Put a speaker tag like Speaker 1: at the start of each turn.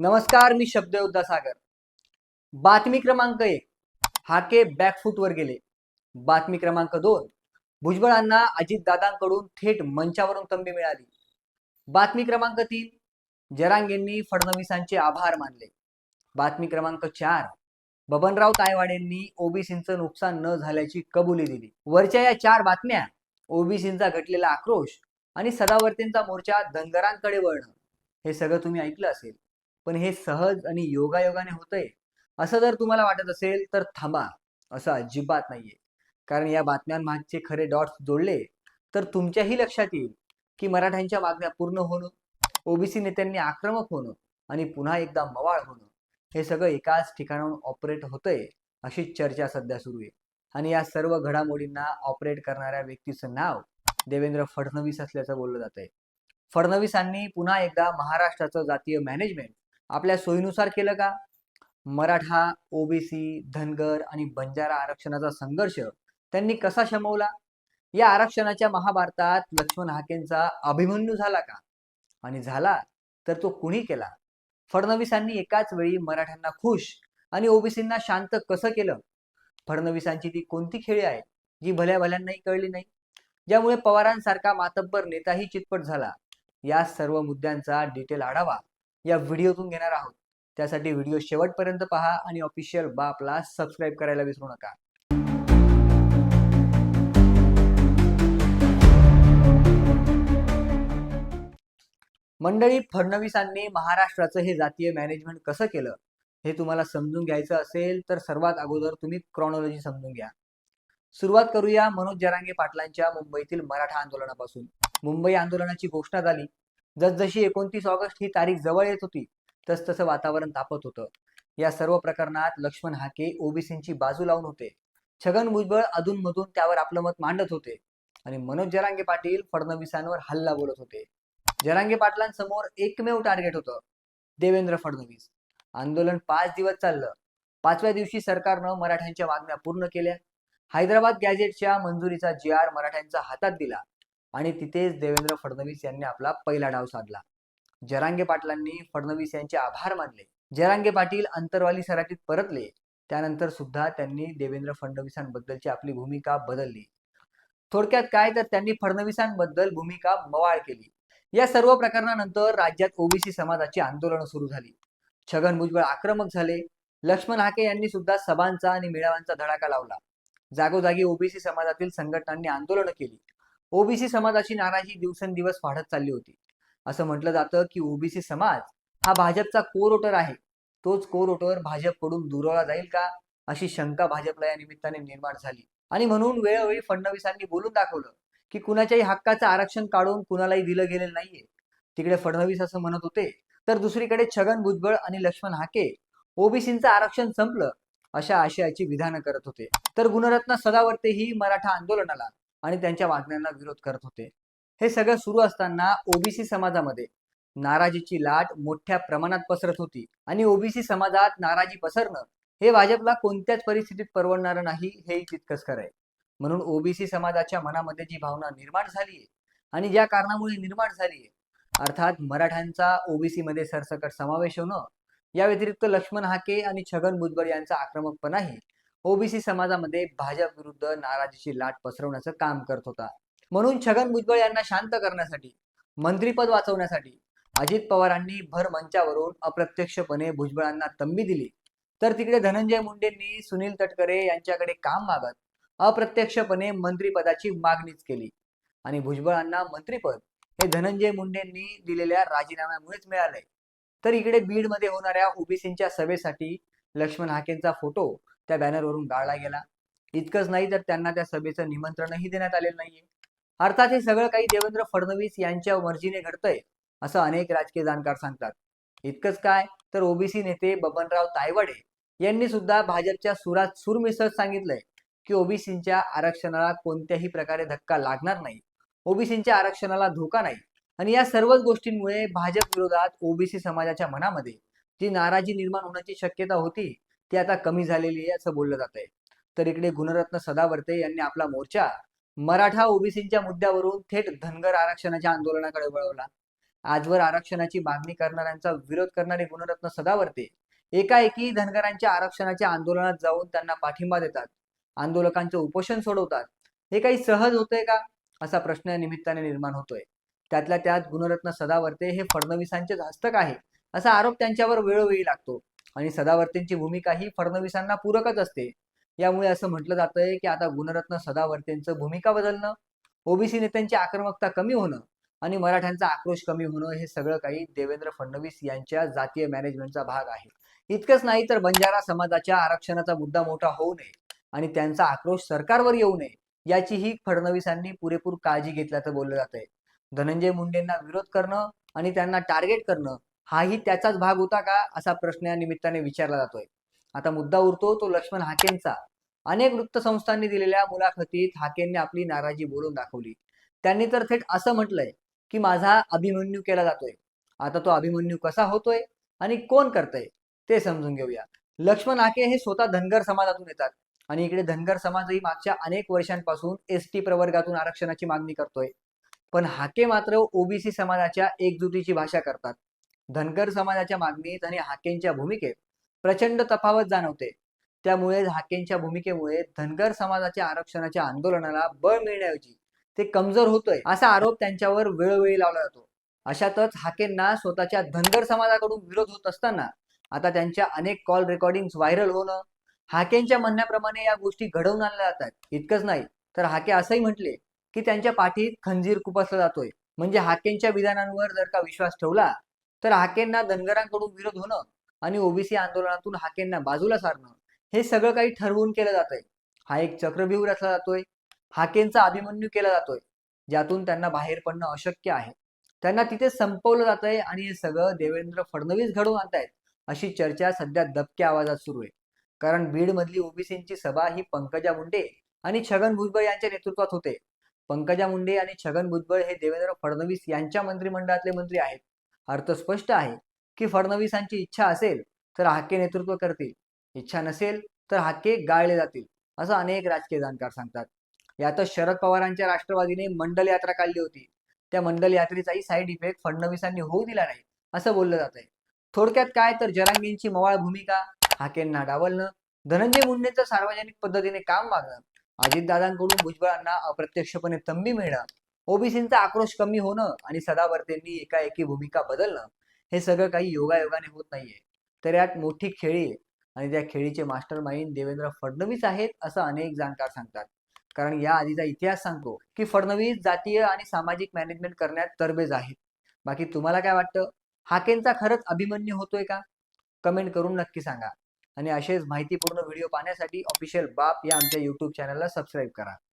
Speaker 1: नमस्कार मी शब्द सागर. बातमी क्रमांक एक हाके बॅकफूटवर गेले. बातमी क्रमांक दोन भुजबळांना अजितदादांकडून थेट मंचावरून तंबी मिळाली. बातमी क्रमांक तीन जरांगेंनी फडणवीसांचे आभार मानले. बातमी क्रमांक चार बबनराव तायवाडेंनी ओबीसींचं नुकसान न झाल्याची कबुली दिली. वरच्या या चार बातम्या ओबीसींचा घटलेला आक्रोश आणि सदावर्तींचा मोर्चा धनगरांकडे वळणं हे सगळं तुम्ही ऐकलं असेल. पण हे सहज आणि योगायोगाने होतंय. असं जर तुम्हाला वाटत असेल तर थांबा. असं अजिबात नाहीये. कारण या बातम्यांमागचे खरे डॉट्स जोडले तर तुमच्याही लक्षात येईल की मराठ्यांच्या मागण्या पूर्ण होणं ओबीसी नेत्यांनी आक्रमक होणं आणि पुन्हा एकदा मवाळ होणं हे सगळं एकाच ठिकाणाहून ऑपरेट होतंय अशी चर्चा सध्या सुरू आहे. आणि या सर्व घडामोडींना ऑपरेट करणाऱ्या व्यक्तीचं नाव देवेंद्र फडणवीस असल्याचं बोललं जात आहे फडणवीसांनी पुन्हा एकदा महाराष्ट्राचं जातीय मॅनेजमेंट आपल्या सोयीनुसार केलं का? मराठा ओबीसी धनगर आणि बंजारा आरक्षणाचा संघर्ष त्यांनी कसा शमवला? या आरक्षणाच्या महाभारतात लक्ष्मण हाकेंचा अभिमन्यू झाला का? आणि झाला तर तो कुणी केला? फडणवीसांनी एकाच वेळी मराठ्यांना खुश आणि ओबीसींना शांत कसं केलं? फडणवीसांची ती कोणती खेळी आहे जी भल्या भल्यांनाही कळली नाही? ज्यामुळे पवारांसारखा मातब्बर नेताही चितपट झाला. या सर्व मुद्द्यांचा डिटेल आढावा या व्हिडिओतून घेणार आहोत. त्यासाठी व्हिडिओ शेवटपर्यंत पहा आणि ऑफिशियल बापला सबस्क्राईब करायला विसरू नका. मंडळी फडणवीसांनी महाराष्ट्राचं हे जातीय मॅनेजमेंट कसं केलं? हे तुम्हाला समजून घ्यायचं असेल तर सर्वात अगोदर तुम्ही क्रॉनॉलॉजी समजून घ्या. सुरुवात करूया मनोज जरांगे पाटलांच्या मुंबईतील मराठा आंदोलनापासून. मुंबई आंदोलनाची घोषणा झाली. जसजशी एकोणतीस ऑगस्ट ही तारीख जवळ येत होती तस तसं वातावरण तापत होतं. या सर्व प्रकरणात लक्ष्मण हाके ओबीसींची बाजू लावून होते. छगन भुजबळ अधूनमधून त्यावर आपलं मत मांडत होते आणि मनोज जरांगे पाटील फडणवीसांवर हल्ला बोलत होते. जरांगे पाटलांसमोर एकमेव टार्गेट होतं देवेंद्र फडणवीस. आंदोलन पाच दिवस चाललं. पाचव्या दिवशी सरकारनं मराठ्यांच्या मागण्या पूर्ण केल्या. हैदराबाद गॅजेटच्या मंजुरीचा जी आर मराठ्यांच्या हातात दिला. आणि तिथेच देवेंद्र फडणवीस यांनी आपला पहिला डाव साधला. जरांगे पाटलांनी फडणवीस यांचे आभार मानले. जरांगे पाटील अंतरवाली सराटीत परतले. त्यानंतर सुद्धा त्यांनी देवेंद्र फडणवीसांबद्दलची आपली भूमिका बदलली. थोडक्यात काय तर त्यांनी फडणवीसांबद्दल भूमिका मवाळ केली. या सर्व प्रकरणानंतर राज्यात ओबीसी समाजाची आंदोलनं सुरू झाली. छगन भुजबळ आक्रमक झाले. लक्ष्मण हाके यांनी सुद्धा सभांचा आणि मेळाव्यांचा धडाका लावला. जागोजागी ओबीसी समाजातील संघटनांनी आंदोलनं केली. ओबीसी समाजाची नाराजी दिवसेंदिवस वाढत चालली होती. असं म्हटलं जातं की ओबीसी समाज हा भाजपचा कोर आहे. तोच कोर वोटर भाजपकडून दुरवला जाईल का? अशी शंका भाजपला या निमित्ताने निर्माण झाली. आणि म्हणून वेळोवेळी फडणवीसांनी बोलून दाखवलं की कुणाच्याही हक्काचं आरक्षण काढून कुणालाही दिलं गेलेलं नाहीये. तिकडे फडणवीस असं म्हणत होते तर दुसरीकडे छगन भुजबळ आणि लक्ष्मण हाके ओबीसींचं आरक्षण संपलं अशा आशयाची विधानं करत होते. तर गुणरत्न सदावर्ते ही मराठा आंदोलनाला आणि त्यांच्या मागण्यांना विरोध करत होते. हे सगळं सुरू असताना ओबीसी समाजामध्ये नाराजीची लाट मोठ्या प्रमाणात पसरत होती आणि ओबीसी समाजात नाराजी पसरणं हे भाजपला कोणत्याच परिस्थितीत परवडणारं नाही हे तितकंच खरं आहे म्हणून ओबीसी समाजाच्या मनामध्ये जी भावना निर्माण झाली आहे आणि ज्या कारणामुळे निर्माण झाली आहे अर्थात मराठ्यांचा ओबीसी मध्ये सरसकट समावेश होणं या व्यतिरिक्त लक्ष्मण हाके आणि छगन भुजबळ यांचा आक्रमकपणाही ओबीसी समाजामध्ये भाजप विरुद्ध नाराजीची लाट पसरवण्याचं काम करत होता. म्हणून छगन भुजबळ यांना शांत करण्यासाठी मंत्रीपद वाचवण्यासाठी अजित पवारांनी भर मंचावरून अप्रत्यक्षपणे भुजबळांना तंबी दिली. तर तिकडे धनंजय मुंडेंनी सुनील तटकरे यांच्याकडे काम मागत अप्रत्यक्षपणे मंत्रीपदाची मागणीच केली. आणि भुजबळांना मंत्रीपद हे धनंजय मुंडेंनी दिलेल्या राजीनाम्यामुळेच मिळालंय. तर इकडे बीडमध्ये होणाऱ्या ओबीसींच्या सभेसाठी लक्ष्मण हाकेंचा फोटो त्या बॅनरवरून गाळला गेला. इतकंच नाही तर त्यांना त्या सभेचं निमंत्रणही देण्यात आलेलं नाहीये. अर्थात हे सगळं काही देवेंद्र फडणवीस यांच्या मर्जीने घडतंय असं अनेक राजकीय जाणकार सांगतात. इतकंच काय तर ओबीसी नेते बबनराव तायवडे यांनी सुद्धा भाजपच्या सुरात सूर मिसळत सांगितलंय की ओबीसींच्या आरक्षणाला कोणत्याही प्रकारे धक्का लागणार नाही. ओबीसींच्या आरक्षणाला धोका नाही. आणि या सर्वच गोष्टींमुळे भाजप विरोधात ओबीसी समाजाच्या मनामध्ये जी नाराजी निर्माण होण्याची शक्यता होती ती आता कमी झालेली आहे असं बोललं जात आहे. तर इकडे गुणरत्न सदावर्ते यांनी आपला मोर्चा मराठा ओबीसींच्या मुद्द्यावरून थेट धनगर आरक्षणाच्या आंदोलनाकडे वळवला. आजवर आरक्षणाची मागणी करणाऱ्यांचा विरोध करणारे गुणरत्न सदावर्ते एकाएकी धनगरांच्या आरक्षणाच्या आंदोलनात जाऊन त्यांना पाठिंबा देतात. आंदोलकांचं उपोषण सोडवतात. हे काही सहज होतंय का? असा प्रश्न या निमित्ताने निर्माण होतोय. त्यातल्या त्यात गुणरत्न सदावर्ते हे फडणवीसांचेच हस्तक आहे असा आरोप त्यांच्यावर वेळोवेळी लागतो. आणि सदावर्तेंची भूमिका ही फडणवीसांना पूरकच असते. यामुळे असं म्हटलं जातंय की आता गुणरत्न सदावर्तेंचं भूमिका बदलणं ओबीसी नेत्यांची आक्रमकता कमी होणं आणि मराठ्यांचा आक्रोश कमी होणं हे सगळं काही देवेंद्र फडणवीस यांच्या जातीय मॅनेजमेंटचा भाग आहे. इतकंच नाही तर बंजारा समाजाच्या आरक्षणाचा मुद्दा मोठा होऊ नये आणि त्यांचा आक्रोश सरकारवर येऊ नये याचीही फडणवीसांनी पुरेपूर काळजी घेतल्याचं बोललं जात आहे धनंजय मुंडेंना विरोध करणं आणि त्यांना टार्गेट करणं हाही त्याचाच भाग होता का? असा प्रश्न या निमित्ताने विचारला जातोय. आता मुद्दा उरतो तो लक्ष्मण हाकेंचा. अनेक वृत्तसंस्थांनी दिलेल्या मुलाखतीत हाकेंनी आपली नाराजी बोलून दाखवली. त्यांनी तर थेट असं म्हटलंय की माझा अभिमन्यू केला जातोय. आता तो अभिमन्यू कसा होतोय आणि कोण करतय ते समजून घेऊया. लक्ष्मण हाके हे स्वतः धनगर समाजातून येतात आणि इकडे धनगर समाजही मागच्या अनेक वर्षांपासून एस टी प्रवर्गातून आरक्षणाची मागणी करतोय. पण हाके मात्र ओबीसी समाजाच्या एकजुटीची भाषा करतात. धनगर समाजाच्या मागणीत आणि हाकेंच्या भूमिकेत प्रचंड तफावत जाणवते. त्यामुळे हाकेंच्या भूमिकेमुळे धनगर समाजाच्या आरक्षणाच्या आंदोलनाला बळ मिळण्याऐवजी ते कमजोर होतोय असा आरोप त्यांच्यावर वेळोवेळी लावला जातो. अशातच हाकेंना स्वतःच्या धनगर समाजाकडून विरोध होत असताना आता त्यांच्या अनेक कॉल रेकॉर्डिंग व्हायरल होणं हाकेंच्या म्हणण्याप्रमाणे या गोष्टी घडवून आणल्या जातात. इतकंच नाही तर हाके असंही म्हटले की त्यांच्या पाठीत खंजीर खुपसला जातोय. म्हणजे हाकेंच्या विधानांवर जर का विश्वास ठेवला तर हाकेंना धनगरांकडून विरोध होणं आणि ओबीसी आंदोलनातून हाकेंना बाजूला सारणं हे सगळं काही ठरवून केलं जातंय. हा एक चक्रव्यूह रचला जातोय. हाकेंचा अभिमन्यू केला जातोय ज्यातून त्यांना बाहेर पडणं अशक्य आहे. त्यांना तिथे संपवलं जातंय आणि हे सगळं देवेंद्र फडणवीस घडवून आणतायत अशी चर्चा सध्या दबक्या आवाजात सुरू आहे. कारण बीड मधली ओबीसींची सभा ही पंकजा मुंडे आणि छगन भुजबळ यांच्या नेतृत्वात होते. पंकजा मुंडे आणि छगन भुजबळ हे देवेंद्र फडणवीस यांच्या मंत्रिमंडळातले मंत्री आहेत. अर्थ स्पष्ट आहे की फडणवीसांची इच्छा असेल तर हाके नेतृत्व करतील. इच्छा नसेल तर हाके गाळले जातील असं अनेक राजकीय जाणकार सांगतात. यातच शरद पवारांच्या राष्ट्रवादीने मंडल यात्रा काढली होती. त्या मंडल यात्रेचाही साईड इफेक्ट फडणवीसांनी होऊ दिला नाही असं बोललं जात आहे थोडक्यात काय तर जरांगींची मवाळ भूमिका हाकेंना डावलणं धनंजय मुंडेंचं सार्वजनिक पद्धतीने काम मागणं अजितदादांकडून भुजबळांना अप्रत्यक्षपणे तंबी मिळणं ओबीसींचा आक्रोश कमी होणं आणि सदावर्तींनी एकाएकी भूमिका बदलणं हे सगळं काही योगायोगाने होत नाहीये. तर यात मोठी खेळी आहे आणि त्या खेळीचे मास्टर माइंड देवेंद्र फडणवीस आहेत असं अनेक जाणकार सांगतात. कारण या आधीचा इतिहास सांगतो की फडणवीस जातीय आणि सामाजिक मॅनेजमेंट करण्यात तरबेज आहेत. बाकी तुम्हाला काय वाटतं? हाकेंचा खरंच अभिमन्यू होतोय का? कमेंट करून नक्की सांगा. आणि असेच माहितीपूर्ण व्हिडिओ पाहण्यासाठी ऑफिशियल बाप या आमच्या युट्यूब चॅनलला सबस्क्राईब करा.